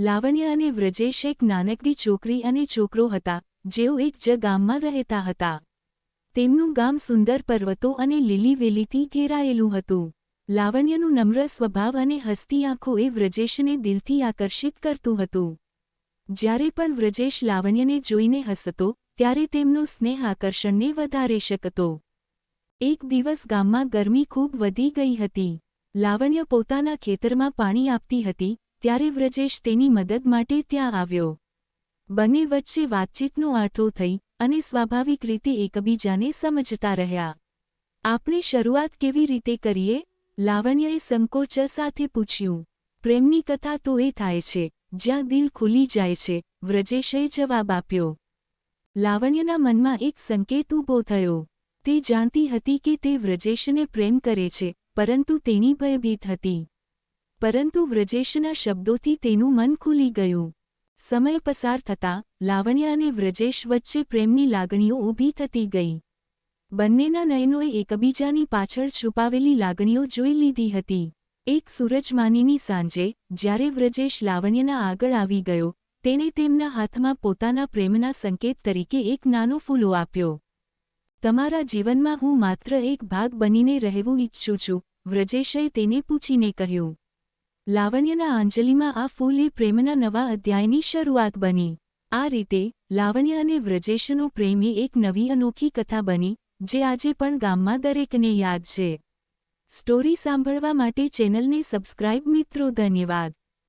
લાવણ્ય અને વ્રજેશ એક નાનકડી છોકરી અને છોકરો હતા, જેઓ એક જ ગામમાં રહેતા હતા. તેમનું ગામ સુંદર પર્વતો અને લીલી વેલીથી ઘેરાયેલું હતું. લાવણ્યનું નમ્ર સ્વભાવ અને હસતી આંખો એ વ્રજેશને દિલથી આકર્ષિત કરતું હતું. જ્યારે પણ વ્રજેશ લાવણ્યને જોઈને હસતો, ત્યારે તેમનો સ્નેહ આકર્ષણને વધારે શકતો. એક દિવસ ગામમાં ગરમી ખૂબ વધી ગઈ હતી. લાવણ્ય પોતાના ખેતરમાં પાણી આપતી હતી ત્યારે વ્રજેશ તેની મદદ માટે ત્યાં આવ્યો. બંને વચ્ચે વાતચીતનો આંટો થઈ અને સ્વાભાવિક રીતે એકબીજાને સમજતા રહ્યા. આપણે શરૂઆત કેવી રીતે કરીએ? લાવણ્યએ સંકોચ સાથે પૂછ્યું. પ્રેમની કથા તો એ થાય છે, જ્યાં દિલ ખુલી જાય છે, વ્રજેશે જવાબ આપ્યો. લાવણ્યના મનમાં એક સંકેત ઊભો થયો. તે જાણતી હતી કે તે વ્રજેશને પ્રેમ કરે છે, પરંતુ તેણી ભયભીત હતી. પરંતુ વ્રજેશના શબ્દોથી તેનું મન ખુલી ગયું. સમય પસાર થતાં લાવણ્ય અને વ્રજેશ વચ્ચે પ્રેમની લાગણીઓ ઊભી થતી ગઈ. બંનેના નયનોએ એકબીજાની પાછળ છુપાવેલી લાગણીઓ જોઈ લીધી હતી. એક સૂરજમાનીની સાંજે, જ્યારે વ્રજેશ લાવણ્યના આગળ આવી ગયો, તેણે તેમના હાથમાં પોતાના પ્રેમના સંકેત તરીકે એક નાનો ફૂલો આપ્યો. તમારા જીવનમાં હું માત્ર એક ભાગ બનીને રહેવું ઈચ્છું છું વ્રજેશે તેને પૂછીને કહ્યું. લાવણ્યના આંજલિમાં આ ફૂલ પ્રેમના નવા અધ્યાયની શરૂઆત બની. આ રીતે, લાવણ્ય અને વ્રજેશનો પ્રેમ એ એક નવી અનોખી કથા બની, જે આજે પણ ગામમાં દરેકને યાદ છે. સ્ટોરી સાંભળવા માટે ચેનલને સબસ્ક્રાઇબ મિત્રો, ધન્યવાદ.